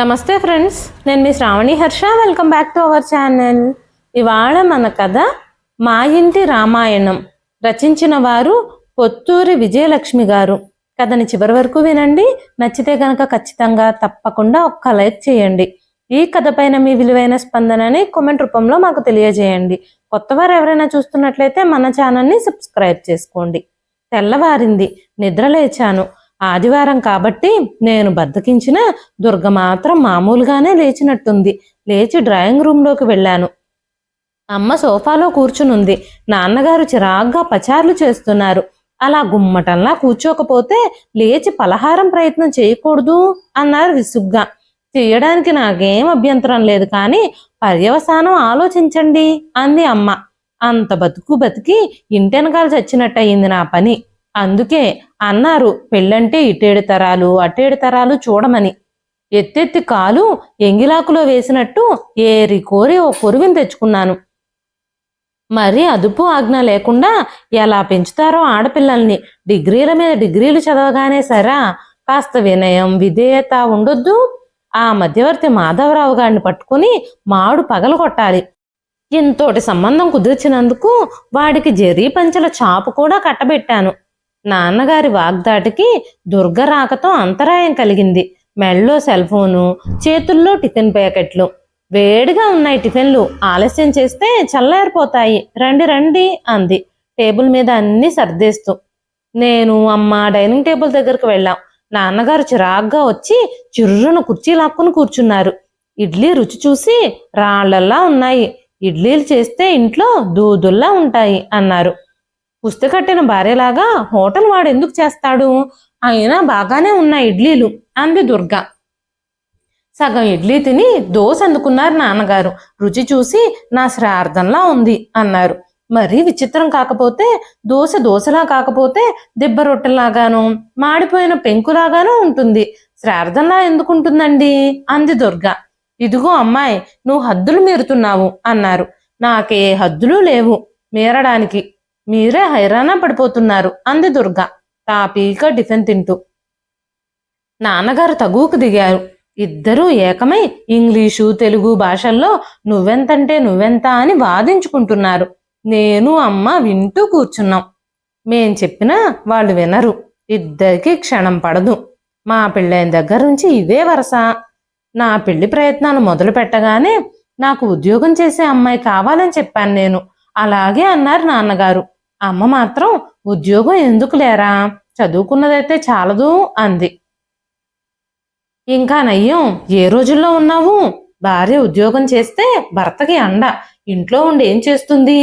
నమస్తే ఫ్రెండ్స్ నేను మీ Sravani Harsha. Welcome back to our channel ఇవాళ మన కథ మా ఇంటి రామాయణం. రచించిన వారు పొత్తూరి విజయలక్ష్మి గారు. కథని చివరి వరకు వినండి. నచ్చితే కనుక ఖచ్చితంగా తప్పకుండా ఒక్క లైక్ చేయండి. ఈ కథ పైన మీ విలువైన స్పందనని కామెంట్ రూపంలో మాకు తెలియజేయండి. కొత్తవారు ఎవరైనా చూస్తున్నట్లయితే మన ఛానల్ని సబ్స్క్రైబ్ చేసుకోండి. తెల్లవారింది నిద్ర లేచాను. ఆదివారం కాబట్టి నేను బద్దకించిన దుర్గ మాత్రం మామూలుగానే లేచినట్టుంది. లేచి డ్రాయింగ్ రూమ్లోకి వెళ్ళాను. అమ్మ సోఫాలో కూర్చునుంది. నాన్నగారు చిరాగ్గా పచార్లు చేస్తున్నారు. అలా గుమ్మటంలా కూర్చోకపోతే లేచి పలహారం ప్రయత్నం చేయకూడదు అన్నారు విసుగ్గా. చేయడానికి నాకేం అభ్యంతరం లేదు కానీ పర్యవసానం ఆలోచించండి అంది అమ్మ. అంత బతుకు బతికి ఇంటెనకాల చచ్చినట్టయింది నా పని. అందుకే అన్నారు పెళ్ళంటే ఇటేడు తరాలు అటేడు తరాలు చూడమని. ఎత్తెత్తి కాలు ఎంగిలాకులో వేసినట్టు ఏరి కోరి ఓ కొరువిని తెచ్చుకున్నాను. మరి అదుపు ఆజ్ఞ లేకుండా ఎలా పెంచుతారో ఆడపిల్లల్ని? డిగ్రీల మీద డిగ్రీలు చదవగానే సరా. కాస్త వినయం విధేయత ఉండొద్దు. ఆ మధ్యవర్తి మాధవరావు గారిని పట్టుకుని మాడు పగలు కొట్టాలి. ఇంతోటి సంబంధం కుదిర్చినందుకు వాడికి జరీ పంచల చాపు కూడా కట్టబెట్టాను. నాన్నగారి వాగ్దాటికి దుర్గ రాకతో అంతరాయం కలిగింది. మెళ్ళో సెల్ ఫోను చేతుల్లో టిఫిన్ ప్యాకెట్లు. వేడిగా ఉన్నాయి టిఫిన్లు. ఆలస్యం చేస్తే చల్లారిపోతాయి. రండి రండి అంది. టేబుల్ మీద అన్ని సర్దేస్తూ. నేను అమ్మ డైనింగ్ టేబుల్ దగ్గరకు వెళ్ళాం. నాన్నగారు చిరాగ్గా వచ్చి చిర్రున కుర్చీ లాక్కుని కూర్చున్నారు. ఇడ్లీ రుచి చూసి రాళ్ళల్లా ఉన్నాయి. ఇడ్లీలు చేస్తే ఇంట్లో దూదుల్లా ఉంటాయి అన్నారు. పుస్తకట్టిన భార్యలాగా హోటల్ వాడు ఎందుకు చేస్తాడు? అయినా బాగానే ఉన్నాయి ఇడ్లీలు అంది దుర్గా. సగం ఇడ్లీ తిని దోశ అందుకున్నారు నాన్నగారు. రుచి చూసి నా శ్రార్థంలా ఉంది అన్నారు. మరీ విచిత్రం కాకపోతే దోశ దోశలా కాకపోతే దిబ్బ రొట్టెలాగాను మాడిపోయిన పెంకులాగాను ఉంటుంది. శ్రార్థంలా ఎందుకుంటుందండి? అంది దుర్గా. ఇదిగో అమ్మాయి నువ్వు హద్దులు మీరుతున్నావు అన్నారు. నాకే హద్దులు లేవు మీరడానికి. మీరే హైరాణ పడిపోతున్నారు. అంది దుర్గ. తాపీగా టిఫిన్ తింటూ. నాన్నగారు తగువుకు దిగారు. ఇద్దరూ ఏకమై ఇంగ్లీషు తెలుగు భాషల్లో నువ్వెంతంటే నువ్వెంత అని వాదించుకుంటున్నారు. నేను అమ్మ వింటూ కూర్చున్నాం. మేం చెప్పినా వాళ్ళు వినరు. ఇద్దరికి క్షణం పడదు. మా పెళ్ళైన దగ్గర నుంచి ఇవే వరస. నా పెళ్ళి ప్రయత్నాలు మొదలు పెట్టగానే నాకు ఉద్యోగం చేసే అమ్మాయి కావాలని చెప్పాను నేను. అలాగే అన్నారు నాన్నగారు. అమ్మ మాత్రం ఉద్యోగం ఎందుకు లేరా? చదువుకున్నదైతే చాలదు అంది. ఇంకా నయ్యం ఏ రోజుల్లో ఉన్నావు? భార్య ఉద్యోగం చేస్తే భర్తకి అండ. ఇంట్లో ఉండి ఏం చేస్తుంది?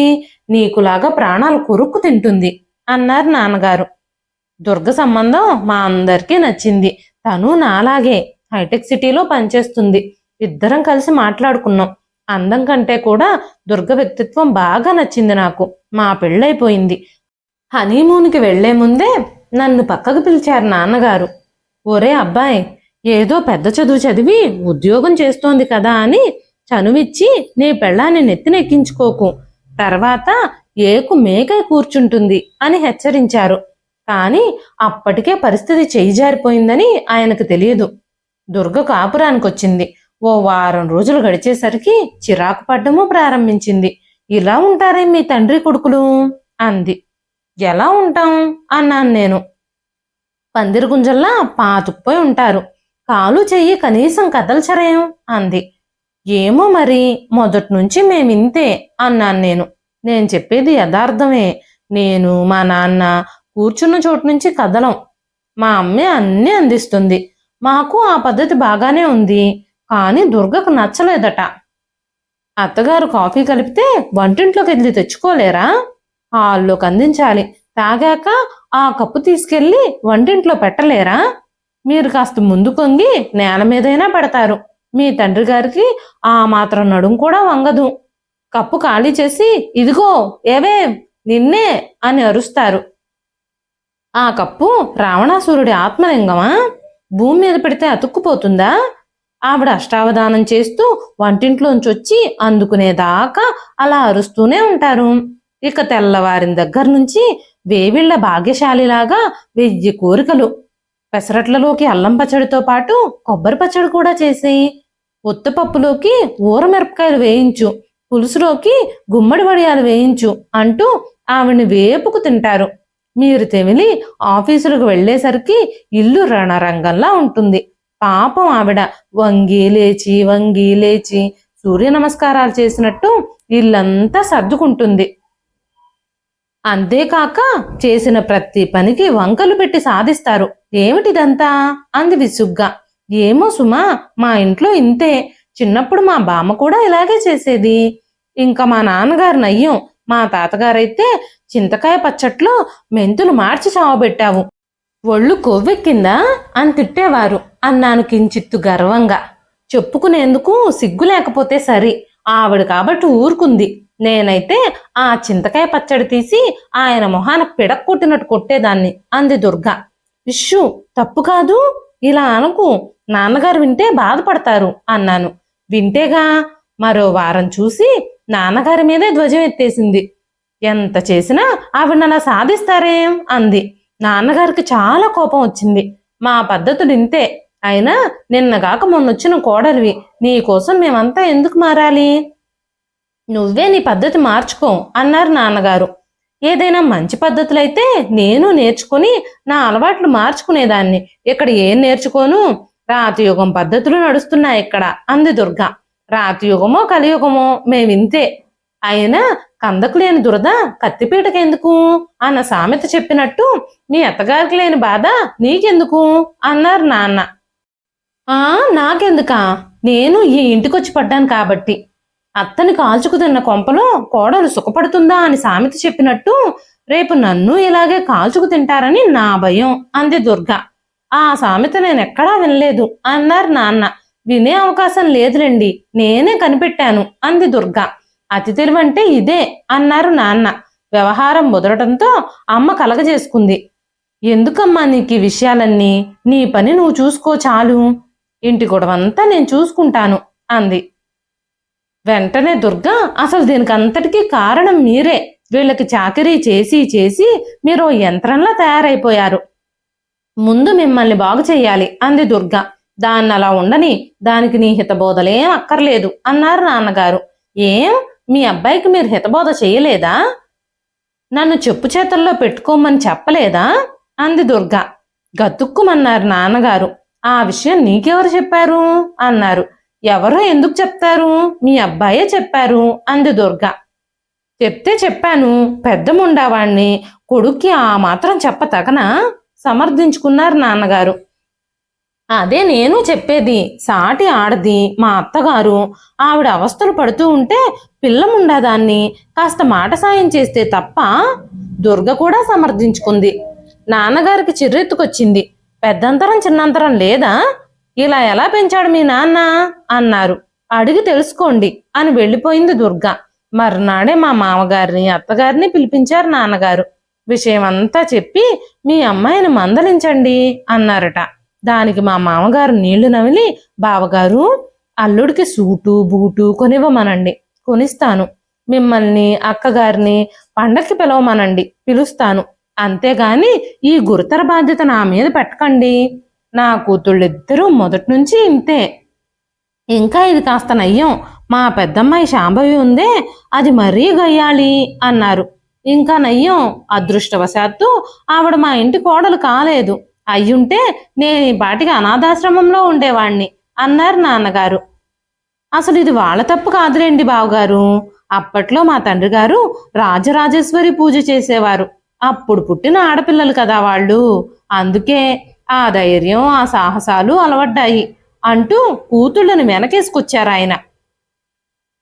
నీకులాగా ప్రాణాలు కొరుక్కు తింటుంది అన్నారు నాన్నగారు. దుర్గ సంబంధం మా అందరికీ నచ్చింది. తను నాలాగే హైటెక్ సిటీలో పనిచేస్తుంది. ఇద్దరం కలిసి మాట్లాడుకున్నాం. అందం కంటే కూడా దుర్గ వ్యక్తిత్వం బాగా నచ్చింది నాకు. మా పెళ్ళైపోయింది. హనీమూన్కి వెళ్ళే ముందే నన్ను పక్కకు పిలిచారు నాన్నగారు. ఒరే అబ్బాయి ఏదో పెద్ద చదువు చదివి ఉద్యోగం చేస్తోంది కదా అని చనువిచ్చి నీ పెళ్ళాన్ని నెత్తినెక్కించుకోకు. తర్వాత ఏకు మేకై కూర్చుంటుంది అని హెచ్చరించారు. కానీ అప్పటికే పరిస్థితి చేయి జారిపోయిందని ఆయనకు తెలియదు. దుర్గ కాపురానికొచ్చింది. ఓ వారం రోజులు గడిచేసరికి చిరాకు పడ్డము ప్రారంభించింది. ఇలా ఉంటారే మీ తండ్రి కొడుకులు? అంది. ఎలా ఉంటాం? అన్నాను నేను. పందిరి గుంజల్లా పాతుకుపోయి ఉంటారు. కాలు చెయ్యి కనీసం కదల్చరేం అంది. ఏమో మరి మొదటి నుంచి మేమింతే అన్నాను నేను. నేను చెప్పేది యథార్థమే. నేను మా నాన్న కూర్చున్న చోటు నుంచి కదలం. మా అమ్మే అన్నీ అందిస్తుంది. మాకు ఆ పద్ధతి బాగానే ఉంది. కానీ దుర్గకు నచ్చలేదట. అత్తగారు కాఫీ కలిపితే వంటింట్లోకి వెళ్ళి తెచ్చుకోలేరా? హాల్లోకి అందించాలి. తాగాక ఆ కప్పు తీసుకెళ్ళి వంటింట్లో పెట్టలేరా? మీరు కాస్త ముందు కొంగి నేల మీదైనా పెడతారు. మీ తండ్రి గారికి ఆ మాత్రం నడుం కూడా వంగదు. కప్పు ఖాళీ చేసి ఇదిగో ఏవే నిన్నే అని అరుస్తారు. ఆ కప్పు రావణాసురుడి ఆత్మలింగమా? భూమి మీద పెడితే అతుక్కుపోతుందా? ఆవిడ అష్టావధానం చేస్తూ వంటింట్లోంచి వచ్చి అందుకునేదాకా అలా అరుస్తూనే ఉంటారు. ఇక తెల్లవారిన దగ్గర నుంచి వేవిళ్ళ భాగ్యశాలిలాగా వెయ్యి కోరికలు. పెసరట్లలోకి అల్లం పచ్చడితో పాటు కొబ్బరి పచ్చడి కూడా చేసేయి. ఉత్తపప్పులోకి ఊరమిరపకాయలు వేయించు. పులుసులోకి గుమ్మడి వడియాలు వేయించు అంటూ ఆవిడ్ని వేపుకు తింటారు. మీరు తెమిలి ఆఫీసులకు వెళ్ళేసరికి ఇల్లు రణరంగంలా ఉంటుంది. పాపం ఆవిడ. వంగి లేచి వంగి లేచి సూర్య నమస్కారాలు చేసినట్టు ఇల్లంతా సర్దుకుంటుంది. అంతేకాక చేసిన ప్రతి పనికి వంకలు పెట్టి సాధిస్తారు. ఏమిటిదంతా? అంది విసుగ్గా. ఏమో సుమా మా ఇంట్లో ఇంతే. చిన్నప్పుడు మా బామ్మ కూడా ఇలాగే చేసేది. ఇంకా మా నాన్నగారు నయ్యం మా తాతగారైతే చింతకాయ పచ్చట్లో మెంతులు మార్చి చావబెట్టావు. ఒళ్ళు కొవ్వెక్కిందా? అని తిట్టేవారు. అన్నాను కించిత్తు గర్వంగా. చెప్పుకునేందుకు సిగ్గు లేకపోతే సరి. ఆవిడ కాబట్టి ఊరుకుంది. నేనైతే ఆ చింతకాయ పచ్చడి తీసి ఆయన మొహాన పిడక్ కొట్టినట్టు కొట్టేదాన్ని అంది దుర్గా. ఇష్యూ తప్పు కాదు. ఇలా అనుకు. నాన్నగారు వింటే బాధపడతారు అన్నాను. వింటేగా మరో వారం చూసి నాన్నగారి మీదే ధ్వజం ఎత్తేసింది. ఎంత చేసినా ఆవిడ అలా సాధిస్తారేం? అంది. నాన్నగారికి చాలా కోపం వచ్చింది. మా పద్ధతులు ఇంతే అయినా నిన్నగాక మొన్నొచ్చిన కోడలివి నీకోసం మేమంతా ఎందుకు మారాలి? నువ్వే నీ పద్ధతి మార్చుకో అన్నారు నాన్నగారు. ఏదైనా మంచి పద్ధతులైతే నేను నేర్చుకుని నా అలవాట్లు మార్చుకునేదాన్ని. ఇక్కడ ఏం నేర్చుకోను? రాతియుగం పద్ధతులు నడుస్తున్నాయి ఇక్కడ అంది దుర్గ. రాతియుగమో కలియుగమో మేమింతే. అయినా కందకు లేని దురద కత్తిపీటకెందుకు? అన్న సామెత చెప్పినట్టు మీ అత్తగారికి లేని బాధ నీకెందుకు? అన్నారు నాన్న. ఆ నాకెందుకా? నేను ఈ ఇంటికొచ్చి పడ్డాను కాబట్టి. అత్తని కాల్చుకు తిన్న కొంపలో కోడలు సుఖపడుతుందా అని సామెత చెప్పినట్టు రేపు నన్ను ఇలాగే కాల్చుకు తింటారని నా భయం అంది దుర్గ. ఆ సామెత నేను ఎక్కడా వినలేదు అన్నారు నాన్న. వినే అవకాశం లేదులేండి నేనే కనిపెట్టాను అంది దుర్గ. అతి తెలివంటే ఇదే అన్నారు నాన్న. వ్యవహారం ముదరటంతో అమ్మ కలగజేసుకుంది. ఎందుకమ్మా నీకు ఈ విషయాలన్నీ? నీ పని నువ్వు చూసుకో చాలు. ఇంటి గొడవంతా నేను చూసుకుంటాను అంది. వెంటనే దుర్గా అసలు దీనికి అంతటికీ కారణం మీరే. వీళ్ళకి చాకరీ చేసి చేసి మీరు యంత్రంలా తయారైపోయారు. ముందు మిమ్మల్ని బాగు చేయాలి అంది దుర్గా. దాన్ని అలా ఉండని దానికి నీ హితబోధలేం అక్కర్లేదు అన్నారు నాన్నగారు. ఏం? మీ అబ్బాయికి మీరు హితబోధ చేయలేదా నన్ను చెప్పు చేతల్లో పెట్టుకోమని చెప్పలేదా? అంది దుర్గా. గతుక్కుమన్నారు నాన్నగారు. ఆ విషయం నీకెవరు చెప్పారు? అన్నారు. ఎవరో ఎందుకు చెప్తారు? మీ అబ్బాయే చెప్పారు అంది దుర్గ. చెప్తే చెప్పాను. పెద్ద ముండావాణ్ణి కొడుక్కి ఆ మాత్రం చెప్పతగనా? సమర్థించుకున్నారు నాన్నగారు. అదే నేను చెప్పేది. సాటి ఆడది మా అత్తగారు. ఆవిడ అవస్థలు పడుతూ ఉంటే పిల్లముండాదాన్ని. కాస్త మాట సాయం చేస్తే తప్ప దుర్గ కూడా సమర్థించుకుంది. నాన్నగారికి చిర్రెత్తుకొచ్చింది. పెద్దంతరం చిన్నంతరం లేదా? ఇలా ఎలా పెంచాడు మీ నాన్న? అన్నారు. అడిగి తెలుసుకోండి అని వెళ్ళిపోయింది దుర్గ. మర్నాడే మా మామగారిని అత్తగారిని పిలిపించారు నాన్నగారు. విషయం అంతా చెప్పి మీ అమ్మాయిని మందలించండి అన్నారట. దానికి మా మామగారు నీళ్ళు నమిలి బావగారు అల్లుడికి సూటు బూటు కొనివ్వమనండి. కొనిస్తాను. మిమ్మల్ని అక్కగారిని పండక్కి పిలవమనండి. పిలుస్తాను. అంతేగాని ఈ గురుతర బాధ్యత నా మీద పెట్టకండి. నా కూతుళ్ళిద్దరూ మొదటి నుంచి ఇంతే. ఇంకా ఇది కాస్త నయ్యం. మా పెద్దమ్మాయి శాంభవి ఉందే అది మరీ గయ్యాలి అన్నారు. ఇంకా నయ్యం అదృష్టవశాత్తు ఆవిడ మా ఇంటి కోడలు కాలేదు. అయ్యుంటే నేను ఈ పాటికి అనాథాశ్రమంలో ఉండేవాణ్ణి అన్నారు నాన్నగారు. అసలు ఇది వాళ్ళ తప్పు కాదులేండి బావగారు. అప్పట్లో మా తండ్రి గారు రాజరాజేశ్వరి పూజ చేసేవారు. అప్పుడు పుట్టిన ఆడపిల్లలు కదా వాళ్ళు. అందుకే ఆ ధైర్యం ఆ సాహసాలు అలవడ్డాయి అంటూ కూతుళ్ళని వెనకేసుకొచ్చారు ఆయన.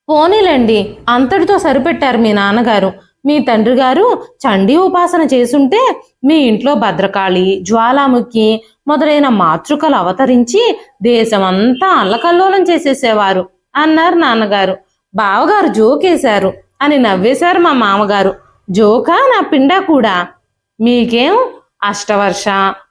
పోనీలండి అంతటితో సరిపెట్టారు మీ నాన్నగారు. మీ తండ్రి గారు చండీ ఉపాసన చేసుంటే మీ ఇంట్లో భద్రకాళి జ్వాలాముఖి మొదలైన మాతృకలు అవతరించి దేశమంతా అల్లకల్లోలం చేసేసేవారు అన్నారు నాన్నగారు. బావగారు జోకేశారు అని నవ్వేశారు మా మామగారు. జోకా నా పిండా కూడా. మీకేం అష్టవర్ష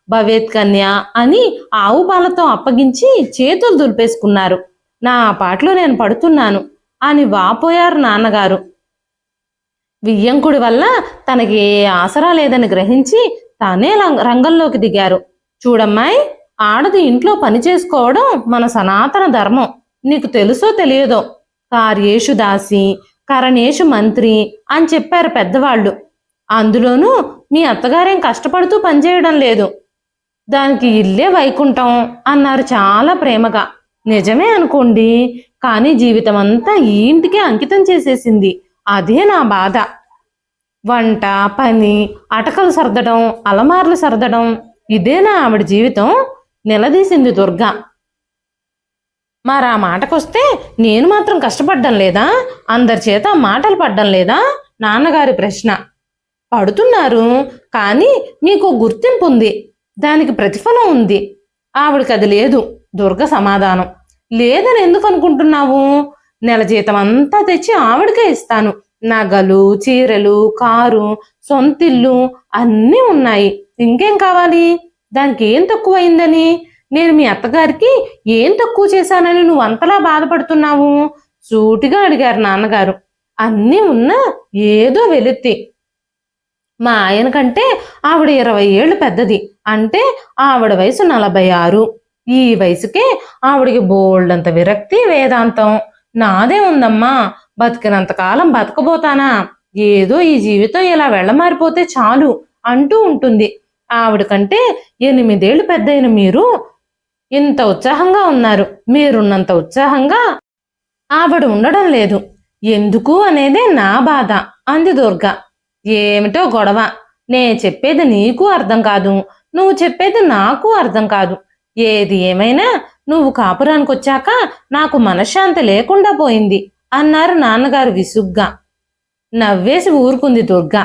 భవేత్ కన్య అని ఆవు పాలతో అప్పగించి చేతులు దులిపేసుకున్నారు. నా పాటలో నేను పడుతున్నాను. అని వాపోయారు నాన్నగారు. వియ్యంకుడి వల్ల తనకి ఏ ఆసరా లేదని గ్రహించి తానే రంగంలోకి దిగారు. చూడమ్మాయి ఆడది ఇంట్లో పని చేసుకోవడం మన సనాతన ధర్మం. నీకు తెలుసో తెలియదో. కార్యేషు దాసి కరణేషు మంత్రి అని చెప్పారు పెద్దవాళ్ళు. అందులోనూ మీ అత్తగారేం కష్టపడుతూ పనిచేయడం లేదు. దానికి ఇల్లే వైకుంఠం అన్నారు చాలా ప్రేమగా. నిజమే అనుకోండి కానీ జీవితం అంతా ఈ ఇంటికే అంకితం చేసేసింది. అదే నా బాధ. వంట పని అటకలు సర్దడం అలమార్లు సర్దడం ఇదే నా ఆవిడ జీవితం. నిలదీసింది దుర్గ. మరి ఆ మాటకొస్తే నేను మాత్రం కష్టపడ్డం లేదా? అందరి చేత మాటలు పడ్డం లేదా? నాన్నగారి ప్రశ్న. పడుతున్నారు కానీ మీకు గుర్తింపు ఉంది దానికి ప్రతిఫలం ఉంది. ఆవిడకి అది లేదు. దుర్గ సమాధానం. లేదని ఎందుకు అనుకుంటున్నావు? నెల జీతం అంతా తెచ్చి ఆవిడకే ఇస్తాను. నగలు చీరలు కారు సొంతిల్లు అన్నీ ఉన్నాయి. ఇంకేం కావాలి? దానికి ఏం తక్కువైందని? నేను మీ అత్తగారికి ఏం తక్కువ చేశానని నువ్వు అంతలా బాధపడుతున్నావు? సూటిగా అడిగారు నాన్నగారు. అన్నీ ఉన్నా ఏదో వెలుత్తి. మా ఆయన కంటే ఆవిడ ఇరవై ఏళ్ళు పెద్దది. అంటే ఆవిడ వయసు నలభై ఆరు. ఈ వయసుకే ఆవిడకి బోల్డంత విరక్తి వేదాంతం. నాదే ఉందమ్మా. బతికినంత కాలం బతకబోతానా? ఏదో ఈ జీవితం ఇలా వెళ్ళమారిపోతే చాలు అంటూ ఉంటుంది. ఆవిడ కంటే ఎనిమిదేళ్ళు పెద్దయిన మీరు ఇంత ఉత్సాహంగా ఉన్నారు. మీరున్నంత ఉత్సాహంగా ఆవిడ ఉండడం లేదు. ఎందుకు అనేదే నా బాధ. అంది దుర్గ. ఏమిటో గొడవ. నే చెప్పేది నీకు అర్థం కాదు. నువ్వు చెప్పేది నాకు అర్థం కాదు. ఏది ఏమైనా నువ్వు కాపురానికి వచ్చాక నాకు మనశ్శాంతి లేకుండా పోయింది అన్నారు నాన్నగారు విసుగ్గా. నవ్వేసి ఊరుకుంది దుర్గ.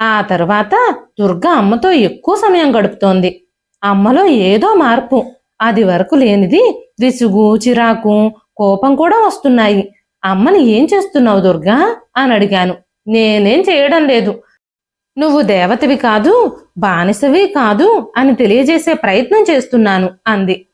ఆ తర్వాత దుర్గ అమ్మతో ఎక్కువ సమయం గడుపుతోంది. అమ్మలో ఏదో మార్పు. అది వరకు లేనిది విసుగు చిరాకు కోపం కూడా వస్తున్నాయి. అమ్మని ఏం చేస్తున్నావు దుర్గా? అని అడిగాను. నేనేం చేయడం లేదు. నువ్వు దేవతవి కాదు బానిసవి కాదు అని తెలియజేసే ప్రయత్నం చేస్తున్నాను అంది.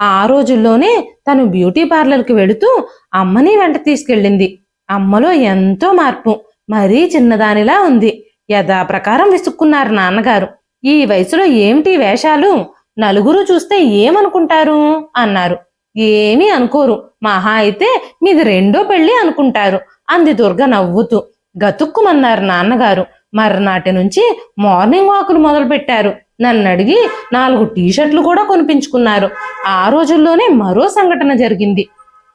ఆ రోజుల్లోనే తను బ్యూటీ పార్లర్కి వెళుతూ అమ్మని వెంట తీసుకెళ్ళింది. అమ్మలో ఎంతో మార్పు మరీ చిన్నదానిలా ఉంది. యథాప్రకారం విసుక్కున్నారు నాన్నగారు. ఈ వయసులో ఏమిటి వేషాలు? నలుగురు చూస్తే ఏమనుకుంటారు? అన్నారు. ఏమీ అనుకోరు. మహా అయితే మీది రెండో పెళ్ళి అనుకుంటారు. అంది దుర్గ నవ్వుతూ. గతుక్కుమన్నారు నాన్నగారు. మర్నాటి నుంచి మార్నింగ్ వాకులు మొదలుపెట్టారు. నన్ను అడిగి నాలుగు టీషర్ట్లు కూడా కొనిపించుకున్నారు. ఆ రోజుల్లోనే మరో సంఘటన జరిగింది.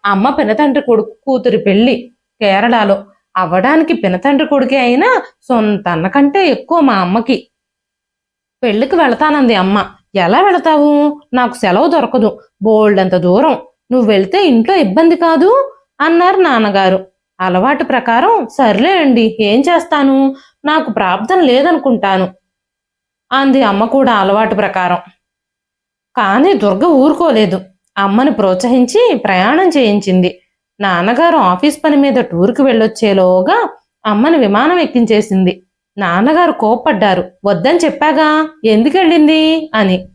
అమ్మ పినతండ్రి కొడుకు కూతురి పెళ్ళి కేరళలో. అవ్వడానికి పినతండ్రి కొడుకే అయినా సొంత అన్న కంటే ఎక్కువ మా అమ్మకి. పెళ్ళికి వెళతానంది అమ్మ. ఎలా వెళతావు? నాకు సెలవు దొరకదు. బోల్డంత దూరం. నువ్వు వెళ్తే ఇంట్లో ఇబ్బంది కాదు? అన్నారు నాన్నగారు. అలవాటు ప్రకారం సర్లే అండి ఏం చేస్తాను? నాకు ప్రాప్తం లేదనుకుంటాను అంది అమ్మ కూడా అలవాటు ప్రకారం. కానీ దుర్గ ఊరుకోలేదు. అమ్మని ప్రోత్సహించి ప్రయాణం చేయించింది. నాన్నగారు ఆఫీస్ పని మీద టూర్కి వెళ్ళొచ్చేలోగా అమ్మని విమానం ఎక్కించేసింది. నాన్నగారు కోప్పడ్డారు. వద్దని చెప్పాగా? ఎందుకెళ్ళింది? అని.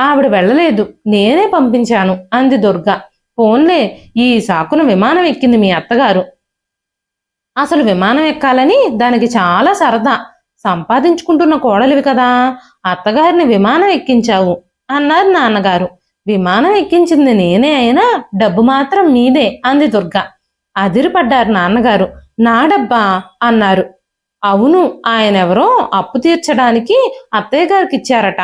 ఆవిడ వెళ్ళలేదు. నేనే పంపించాను అంది దుర్గ. పోన్లే ఈ సాకున విమానం ఎక్కింది మీ అత్తగారు. అసలు విమానం ఎక్కాలని దానికి చాలా సరదా. సంపాదించుకుంటున్న కోడలివి కదా. అత్తగారిని విమానం ఎక్కించావు అన్నారు నాన్నగారు. విమానం ఎక్కించింది నేనే అయినా డబ్బు మాత్రం మీదే అంది దుర్గ. అదిరిపడ్డారు నాన్నగారు. నా డబ్బా అన్నారు. అవును ఆయన ఎవరో అప్పు తీర్చడానికి అత్తయ్య గారికి ఇచ్చారట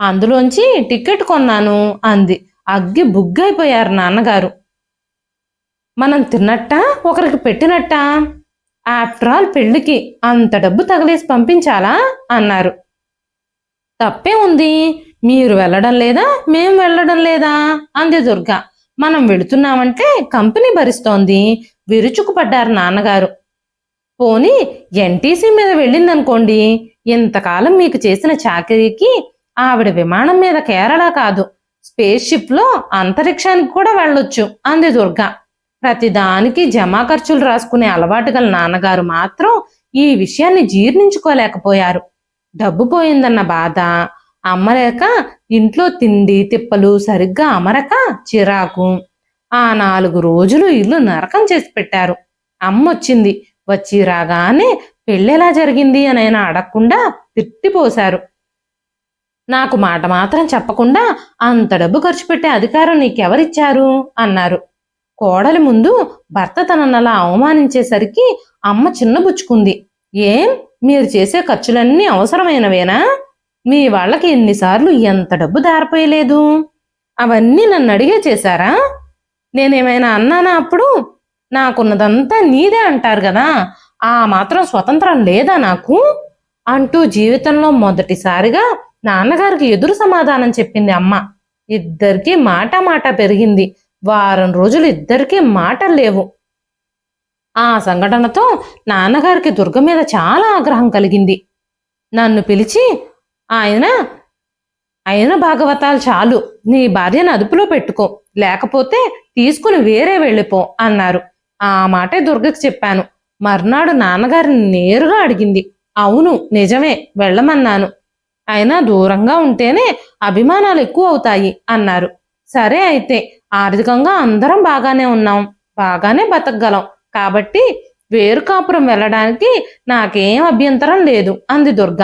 అందులోంచి టికెట్ కొన్నాను అంది. అగ్గి బుగ్గైపోయారు నాన్నగారు. మనం తిన్నట్టా? ఒకరికి పెట్టినట్టా? ఆఫ్టర్ ఆల్ పెళ్ళికి అంత డబ్బు తగిలేసి పంపించాలా? అన్నారు. తప్పే ఉంది. మీరు వెళ్ళడం లేదా? మేం వెళ్ళడం లేదా? అంది దుర్గ. మనం వెళుతున్నామంటే కంపెనీ భరిస్తోంది. విరుచుకుపడ్డారు నాన్నగారు. పోనీ ఎన్టీసీ మీద వెళ్ళిందనుకోండి ఇంతకాలం మీకు చేసిన చాకరీకి ఆవిడ విమానం మీద కేరళ కాదు స్పేస్ షిప్లో అంతరిక్షానికి కూడా వెళ్ళొచ్చు అంది దుర్గ. ప్రతిదానికి జమా ఖర్చులు రాసుకునే అలవాటు గల నాన్నగారు మాత్రం ఈ విషయాన్ని జీర్ణించుకోలేకపోయారు. డబ్బు పోయిందన్న బాధ అమ్మలేక ఇంట్లో తిండి తిప్పలు సరిగ్గా అమరక చిరాకు. ఆ నాలుగు రోజులు ఇల్లు నరకం చేసి పెట్టారు. అమ్మొచ్చింది వచ్చి రాగానే పెళ్ళెలా జరిగింది అని ఆయన అడగకుండా తిట్టిపోశారు. నాకు మాట మాత్రం చెప్పకుండా అంత డబ్బు ఖర్చు పెట్టే అధికారం నీకెవరిచ్చారు? అన్నారు. కోడలి ముందు భర్త తననలా అవమానించేసరికి అమ్మ చిన్నబుచ్చుకుంది. ఏం? మీరు చేసే ఖర్చులన్నీ అవసరమైనవేనా? మీ వాళ్ళకి ఎన్నిసార్లు ఎంత డబ్బు దారిపోయలేదు? అవన్నీ నన్ను అడిగే చేశారా? నేనేమైనా అన్నానా అప్పుడు? నాకున్నదంతా నీదే అంటారు కదా. ఆ మాత్రం స్వతంత్రం లేదా నాకు? అంటూ జీవితంలో మొదటిసారిగా నాన్నగారికి ఎదురు సమాధానం చెప్పింది అమ్మ. ఇద్దరికీ మాట మాట పెరిగింది. వారం రోజులు ఇద్దరికీ మాటలు లేవు. ఆ సంఘటనతో నాన్నగారికి దుర్గ మీద చాలా ఆగ్రహం కలిగింది. నన్ను పిలిచి ఆయన ఆయన భాగవతాలు చాలు. నీ భార్యను అదుపులో పెట్టుకో. లేకపోతే తీసుకుని వేరే వెళ్ళిపో అన్నారు. ఆ మాటే దుర్గకి చెప్పాను. మర్నాడు నాన్నగారిని నేరుగా అడిగింది. అవును నిజమే వెళ్ళమన్నాను. అయినా దూరంగా ఉంటేనే అభిమానాలు ఎక్కువ అవుతాయి అన్నారు. సరే అయితే ఆర్థికంగా అందరం బాగానే ఉన్నాం. బాగానే బతకగలం. కాబట్టి వేరు కాపురం వెళ్ళడానికి నాకేం అభ్యంతరం లేదు అంది దుర్గ.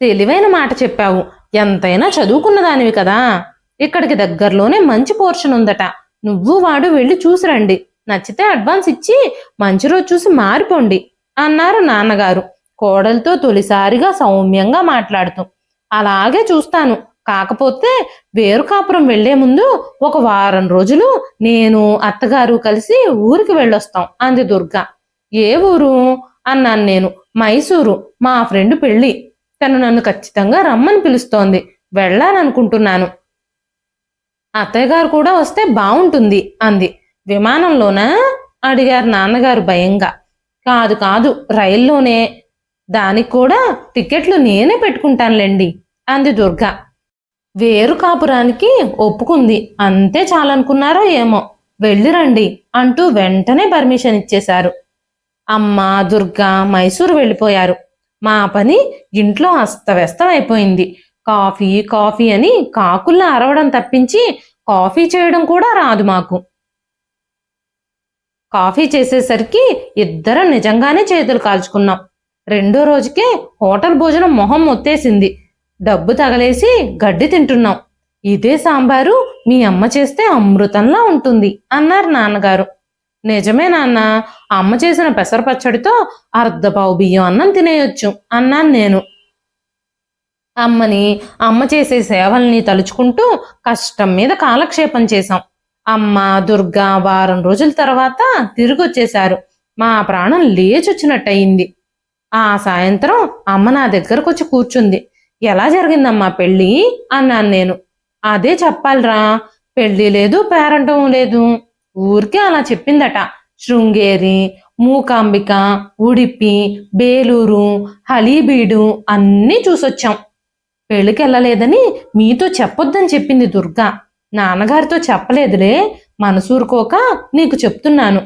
తెలివైన మాట చెప్పావు. ఎంతైనా చదువుకున్న దానివి కదా. ఇక్కడికి దగ్గరలోనే మంచి పోర్షన్ ఉందట. నువ్వు వాడు వెళ్ళి చూసిరండి. నచ్చితే అడ్వాన్స్ ఇచ్చి మంచి రోజు చూసి మారిపోండి అన్నారు నాన్నగారు. కోడలతో తొలిసారిగా సౌమ్యంగా మాట్లాడుతూ అలాగే చూస్తాను. కాకపోతే వేరు కాపురం వెళ్ళే ముందు ఒక వారం రోజులు నేను అత్తగారు కలిసి ఊరికి వెళ్ళొస్తాం అంది దుర్గ. ఏ ఊరు? అన్నాను నేను. మైసూరు. మా ఫ్రెండ్ పెళ్ళి. తను నన్ను ఖచ్చితంగా రమ్మని పిలుస్తోంది. వెళ్ళాలనుకుంటున్నాను. అత్తయ్య గారు కూడా వస్తే బాగుంటుంది అంది. విమానంలోనా అడిగారు నాన్నగారు భయంగా. కాదు కాదు రైల్లోనే. దానికి కూడా టికెట్లు నేనే పెట్టుకుంటానులేండి అంది దుర్గ. వేరు కాపురానికి ఒప్పుకుంది. అంతే చాలనుకున్నారో ఏమో. వెళ్ళిరండి అంటూ వెంటనే పర్మిషన్ ఇచ్చేశారు. అమ్మ దుర్గా మైసూరు వెళ్ళిపోయారు. మా పని ఇంట్లో అస్తవ్యస్తం అయిపోయింది కాఫీ కాఫీ అని కాకుల్ని అరవడం తప్పించి కాఫీ చేయడం కూడా రాదు మాకు. కాఫీ చేసేసరికి ఇద్దరం నిజంగానే చేతులు కాల్చుకున్నాం. రెండో రోజుకే హోటల్ భోజనం మొహం మొత్తేసింది. డబ్బు తగలేసి గడ్డి తింటున్నాం. ఇదే సాంబారు మీ అమ్మ చేస్తే అమృతంలా ఉంటుంది అన్నారు నాన్నగారు. నిజమే నాన్న అమ్మ చేసిన పెసర పచ్చడితో అర్ధపావు బియ్యం అన్నం తినేయొచ్చు అన్నాను నేను. అమ్మని అమ్మ చేసే సేవల్ని తలుచుకుంటూ కష్టం మీద కాలక్షేపం చేశాం. అమ్మ దుర్గా వారం రోజుల తర్వాత తిరిగి వచ్చేశారు మా ప్రాణం లేచొచ్చినట్టయింది. ఆ సాయంత్రం అమ్మ నా దగ్గరకు వచ్చి కూర్చుంది. ఎలా జరిగిందమ్మా పెళ్ళి? అన్నాను నేను. అదే చెప్పాలిరా. పెళ్ళి లేదు పేరంటం లేదు. ఊరికే అలా చెప్పిందట. శృంగేరి మూకాంబిక ఉడిపి బేలూరు హలీబీడు అన్నీ చూసొచ్చాం. పెళ్ళికి వెళ్ళలేదని మీతో చెప్పొద్దని చెప్పింది దుర్గా. నాన్నగారితో చెప్పలేదులే మనసూరుకోక నీకు చెప్తున్నాను.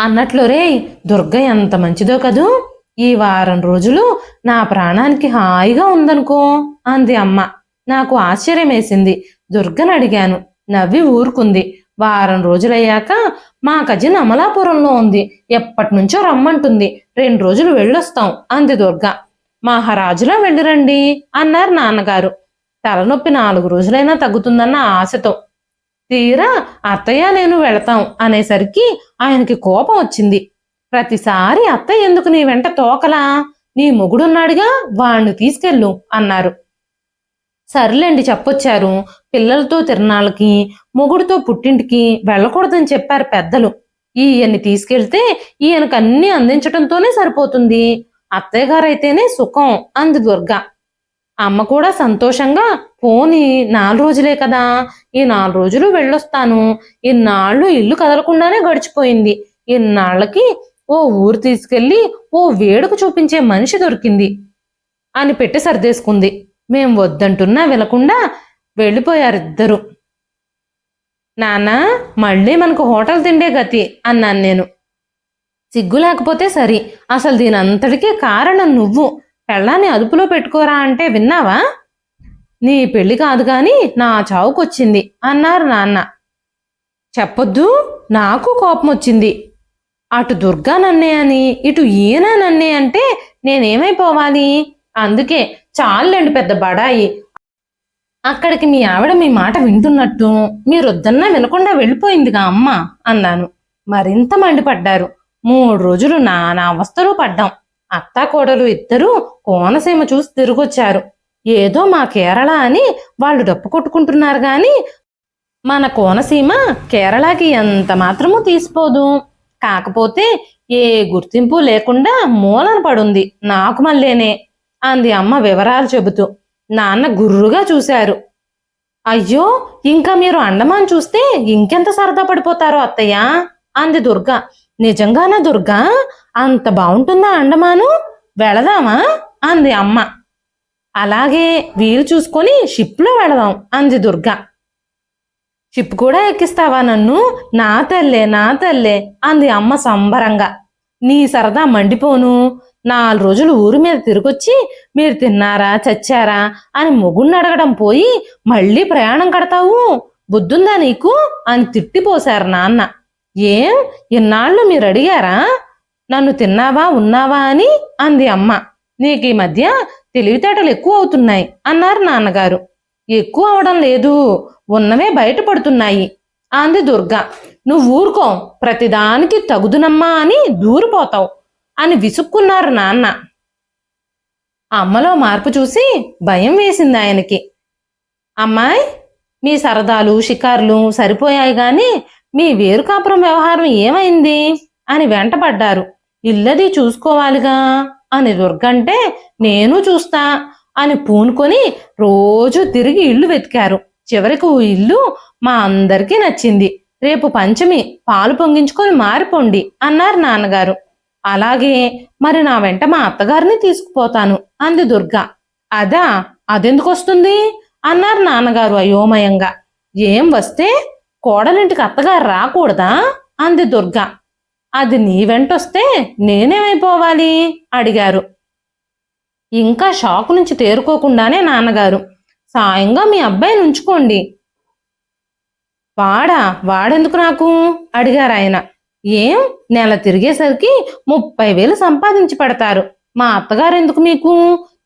అన్నట్లు రే దుర్గ ఎంత మంచిదో కదూ. ఈ వారం రోజులు నా ప్రాణానికి హాయిగా ఉందనుకో అంది అమ్మ. నాకు ఆశ్చర్యమేసింది. దుర్గను అడిగాను. నవ్వి ఊరుకుంది. వారం రోజులయ్యాక మా కజిన్ అమలాపురంలో ఉంది. ఎప్పటి నుంచో రమ్మంటుంది. రెండు రోజులు వెళ్ళొస్తాం అంది దుర్గ. మహారాజులా వెళ్ళిరండి అన్నారు నాన్నగారు. తలనొప్పి నాలుగు రోజులైనా తగ్గుతుందన్న ఆశతో తీరా అత్తయ్య నేను వెళతాం అనేసరికి ఆయనకి కోపం వచ్చింది. ప్రతిసారి అత్తయ్య ఎందుకు నీ వెంట తోకలా? నీ మొగుడున్నాడుగా వాణ్ణి తీసుకెళ్ళు అన్నారు. సర్లేండి చెప్పొచ్చారు. పిల్లలతో తిరణాలకి మొగుడుతో పుట్టింటికి వెళ్ళకూడదని చెప్పారు పెద్దలు. ఈయన్ని తీసుకెళ్తే ఈయనకు అన్ని అందించటంతోనే సరిపోతుంది. అత్తయ్య గారైతేనే సుఖం అంది దుర్గా. అమ్మ కూడా సంతోషంగా పోని నాలుగు రోజులే కదా ఈ నాలుగు రోజులు వెళ్ళొస్తాను. ఇన్నాళ్ళు ఇల్లు కదలకుండానే గడిచిపోయింది. ఇన్నాళ్ళకి ఓ ఊరు తీసుకెళ్ళి ఓ వేడుక చూపించే మనిషి దొరికింది అని పెట్టి సర్దేసుకుంది. మేం వద్దంటున్నా వినకుండా వెళ్ళిపోయారిద్దరు. నాన్న మళ్ళీ మనకు హోటల్ తిండే గతి అన్నాను నేను. సిగ్గు లేకపోతే సరి. అసలు దీని అంతటికీ కారణం నువ్వు. పెళ్ళాన్ని అదుపులో పెట్టుకోరా అంటే విన్నావా? నీ పెళ్ళి కాదు కానీ నా చావుకొచ్చింది అన్నారు నాన్న. చెప్పొద్దు నాకు కోపం వచ్చింది అటు దుర్గా నన్నే అని ఇటు ఈయన నన్నే అంటే నేనేమైపోవాలి? అందుకే చాలండి పెద్ద బడాయి. అక్కడికి మీ ఆవిడ మీ మాట వింటున్నట్టు మీరొద్దన్నా వినకుండా వెళ్ళిపోయిందిగా అమ్మ అన్నాను. మరింత మండిపడ్డారు. మూడు రోజులు నానా అవస్థలు పడ్డాం. అత్తాకోడలు ఇద్దరూ కోనసీమ చూసి తిరిగొచ్చారు. ఏదో మా కేరళ అని వాళ్ళు డప్పు కొట్టుకుంటున్నారు గాని మన కోనసీమ కేరళకి ఎంత మాత్రమూ తీసిపోదు. కాకపోతే ఏ గుర్తింపు లేకుండా మూలన పడుంది నాకు మళ్ళేనే అంది అమ్మ వివరాలు చెబుతూ. నాన్న గుర్రుగా చూశారు. అయ్యో ఇంకా మీరు అండమాన్ చూస్తే ఇంకెంత సరదా పడిపోతారో అత్తయ్య? అంది దుర్గా. నిజంగానా దుర్గా? అంత బాగుంటుందా అండమాను? వెళదామా? అంది అమ్మ. అలాగే వీలు చూసుకొని షిప్లో వెళదాం అంది దుర్గ. షిప్ కూడా ఎక్కిస్తావా నన్ను? నా తల్లే నా తల్లే అంది అమ్మ సంబరంగా. నీ సరదా మండిపోను. నాలుగు రోజులు ఊరి మీద తిరిగొచ్చి మీరు తిన్నారా చచ్చారా అని మొగుణ్ణి అడగడం పోయి మళ్ళీ ప్రయాణం కడతావు? బుద్ధుందా నీకు? అని తిట్టిపోశారు నాన్న. ఏం? ఇన్నాళ్ళు మీరు అడిగారా నన్ను తిన్నావా ఉన్నావా అని అంది అమ్మ. నీకు ఈ మధ్య తెలివితేటలు ఎక్కువ అవుతున్నాయి అన్నారు నాన్నగారు. ఎక్కువ అవడం లేదు ఉన్నవే బయటపడుతున్నాయి అంది దుర్గా. నువ్వు ఊరుకో ప్రతిదానికి తగుదునమ్మా అని దూరిపోతావు అని విసుక్కున్నారు నాన్న. అమ్మలో మార్పు చూసి భయం వేసింది ఆయనకి. అమ్మాయి మీ సరదాలు షికార్లు సరిపోయాయి కానీ మీ వేరుకాపురం వ్యవహారం ఏమైంది? అని వెంటపడ్డారు. ఇల్లది చూసుకోవాలిగా? అని దుర్గంటే నేను చూస్తా అని పూనుకొని రోజు తిరిగి ఇల్లు వెతికారు. చివరికి ఓ ఇల్లు మా అందరికీ నచ్చింది. రేపు పంచమి పాలు పొంగించుకొని మారిపోండి అన్నారు నాన్నగారు. అలాగే మరి నా వెంట మా అత్తగారిని తీసుకుపోతాను అంది దుర్గా. అదా అదెందుకు వస్తుంది అన్నారు నాన్నగారు అయోమయంగా. ఏం వస్తే కోడలింటికి అత్తగారు రాకూడదా? అంది దుర్గా. అది నీ వెంటొస్తే నేనేమైపోవాలి? అడిగారు. ఇంకా షాక్ నుంచి తేరుకోకుండానే నాన్నగారు సాయంగా మీ అబ్బాయిని ఉంచుకోండి. వాడా వాడెందుకు నాకు? అడిగారు ఆయన. ఏం? నెల తిరిగేసరికి ముప్పై వేలు సంపాదించి పెడతారు. మా అత్తగారు ఎందుకు మీకు?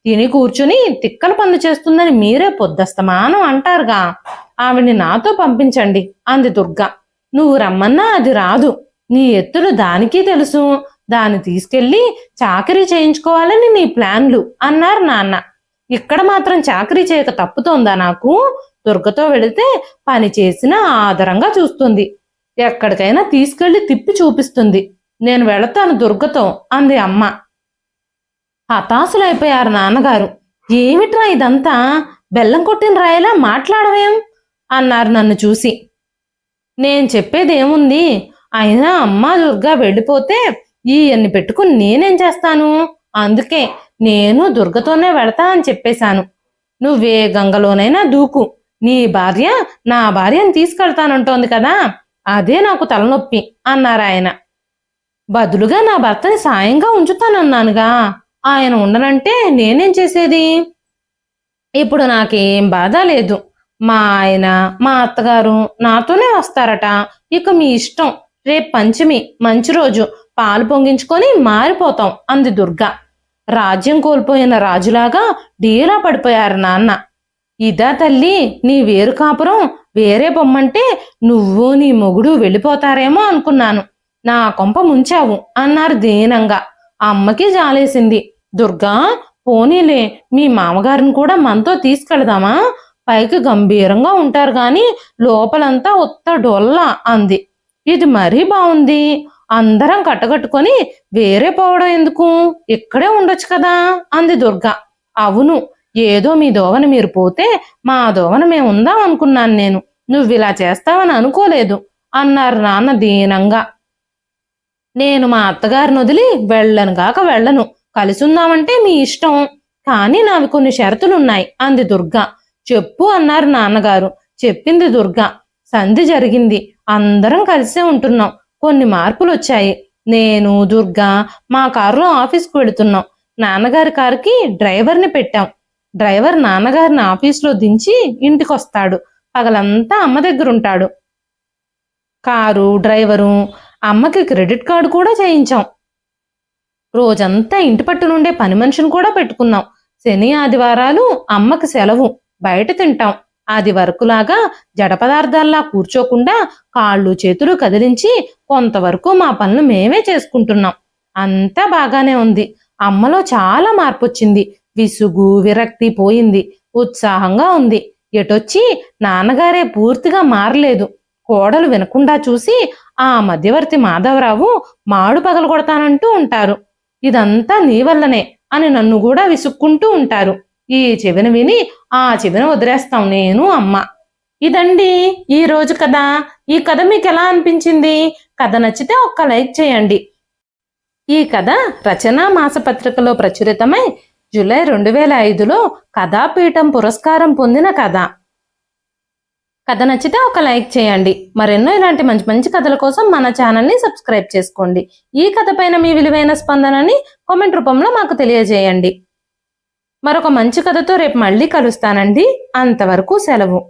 తిని కూర్చుని తిక్కల పనులు చేస్తుందని మీరే పొద్దస్తమానం అంటారుగా. ఆవిడ్ని నాతో పంపించండి అంది దుర్గా. నువ్వు రమ్మన్నా అది రాదు. నీ ఎత్తులు దానికి తెలుసు. దాన్ని తీసుకెళ్ళి చాకరీ చేయించుకోవాలని నీ ప్లాన్లు అన్నారు నాన్న. ఇక్కడ మాత్రం చాకరీ చేయక తప్పుతోందా నాకు? దుర్గతో వెళితే పని చేసిన ఆదరంగా చూస్తుంది. ఎక్కడికైనా తీసుకెళ్ళి తిప్పి చూపిస్తుంది. నేను వెళతాను దుర్గతో అంది అమ్మ. హతాశులైపోయారు నాన్నగారు. ఏమిట్రా ఇదంతా? బెల్లం కొట్టిన రాయలా మాట్లాడవేం? అన్నారు నన్ను చూసి. నేను చెప్పేదేముంది? అయినా అమ్మ దుర్గా వెళ్ళిపోతే ఈయన్ని పెట్టుకుని నేనేం చేస్తాను? అందుకే నేను దుర్గతోనే వెళతా అని చెప్పేశాను. నువ్వే గంగలోనైనా దూకు. నీ భార్య నా భార్యను తీసుకెళ్తానంటోంది కదా? అదే నాకు తలనొప్పి అన్నారు ఆయన. బదులుగా నా భర్తని సాయంగా ఉంచుతానన్నానుగా. ఆయన ఉండనంటే నేనేం చేసేది? ఇప్పుడు నాకేం బాధ లేదు. మా ఆయన మా అత్తగారు నాతోనే వస్తారట. ఇక మీ ఇష్టం. రేపు పంచమి మంచి రోజు. పాలు పొంగించుకొని మారిపోతాం. అంది దుర్గా. రాజ్యం కోల్పోయిన రాజులాగా డీలా పడిపోయారు నాన్న. ఇదా తల్లి నీ వేరు కాపురం వేరే బొమ్మంటే నువ్వు నీ మొగుడు వెళ్ళిపోతారేమో అనుకున్నాను. నా కొంప ముంచావు అన్నారు దీనంగా. అమ్మకి జాలేసింది. దుర్గా పోనీలే మీ మామగారిని కూడా మనతో తీసుకెళదామా? పైకి గంభీరంగా ఉంటారు గాని లోపలంతా ఉత్త డొల్ల అంది. ఇది మరీ బాగుంది అందరం కట్టగట్టుకొని వేరే పోవడం ఎందుకు? ఇక్కడే ఉండొచ్చు కదా? అంది దుర్గా. అవును ఏదో మీ దోవన మీరు పోతే మా దోవన మేము ఉందాం అనుకున్నాను నేను. నువ్వు ఇలా చేస్తావని అనుకోలేదు అన్నారు నాన్న దీనంగా. నేను మా అత్తగారిని వదిలి వెళ్ళను గాక వెళ్ళను. కలిసి ఉందామంటే మీ ఇష్టం. కానీ నావి కొన్ని షరతులున్నాయి. అంది దుర్గా. చెప్పు అన్నారు నాన్నగారు. చెప్పింది దుర్గా. సంధి జరిగింది. అందరం కలిసే ఉంటున్నాం. కొన్ని మార్పులు వచ్చాయి నేను దుర్గా మా కారులో ఆఫీస్కి వెళుతున్నాం. నాన్నగారి కారుకి డ్రైవర్ని పెట్టాం. డ్రైవర్ నాన్నగారిని ఆఫీస్లో దించి ఇంటికొస్తాడు. పగలంతా అమ్మ దగ్గర ఉంటాడు కారు డ్రైవరు అమ్మకి క్రెడిట్ కార్డు కూడా చేయించాం. రోజంతా ఇంటి పట్టు నుండే పని మనిషిని కూడా పెట్టుకున్నాం. శని ఆదివారాలు అమ్మకి సెలవు బయట తింటాం. అది వరకులాగా జడ పదార్థాల్లా కూర్చోకుండా కాళ్ళు చేతులు కదిలించి కొంతవరకు మా పనులు మేమే చేసుకుంటున్నాం. అంతా బాగానే ఉంది. అమ్మలో చాలా మార్పు వచ్చింది విసుగు విరక్తి పోయింది. ఉత్సాహంగా ఉంది. ఎటొచ్చి నాన్నగారే పూర్తిగా మారలేదు. కోడలు వినకుండా చూసి ఆ మధ్యవర్తి మాధవరావు మాడు పగలు కొడతానంటూ ఉంటారు. ఇదంతా నీ వల్లనే అని నన్ను కూడా విసుక్కుంటూ ఉంటారు. ఈ చెవిన విని ఆ చెవిన వదిలేస్తాం నేను అమ్మ. ఇదండి ఈ రోజు కథ. ఈ కథ మీకు ఎలా అనిపించింది? కథ నచ్చితే ఒక్క లైక్ చేయండి. ఈ కథ రచనా మాసపత్రికలో ప్రచురితమై జూలై రెండు వేల ఐదులో కథాపీఠం పురస్కారం పొందిన కథ. కథ నచ్చితే ఒక లైక్ చేయండి. మరెన్నో ఇలాంటి మంచి మంచి కథల కోసం మన ఛానల్ని సబ్స్క్రైబ్ చేసుకోండి. ఈ కథ పైన మీ విలువైన స్పందనని కామెంట్ రూపంలో మాకు తెలియజేయండి. మరొక మంచి కథతో రేపు మళ్ళీ కలుస్తానండి. అంతవరకు సెలవు.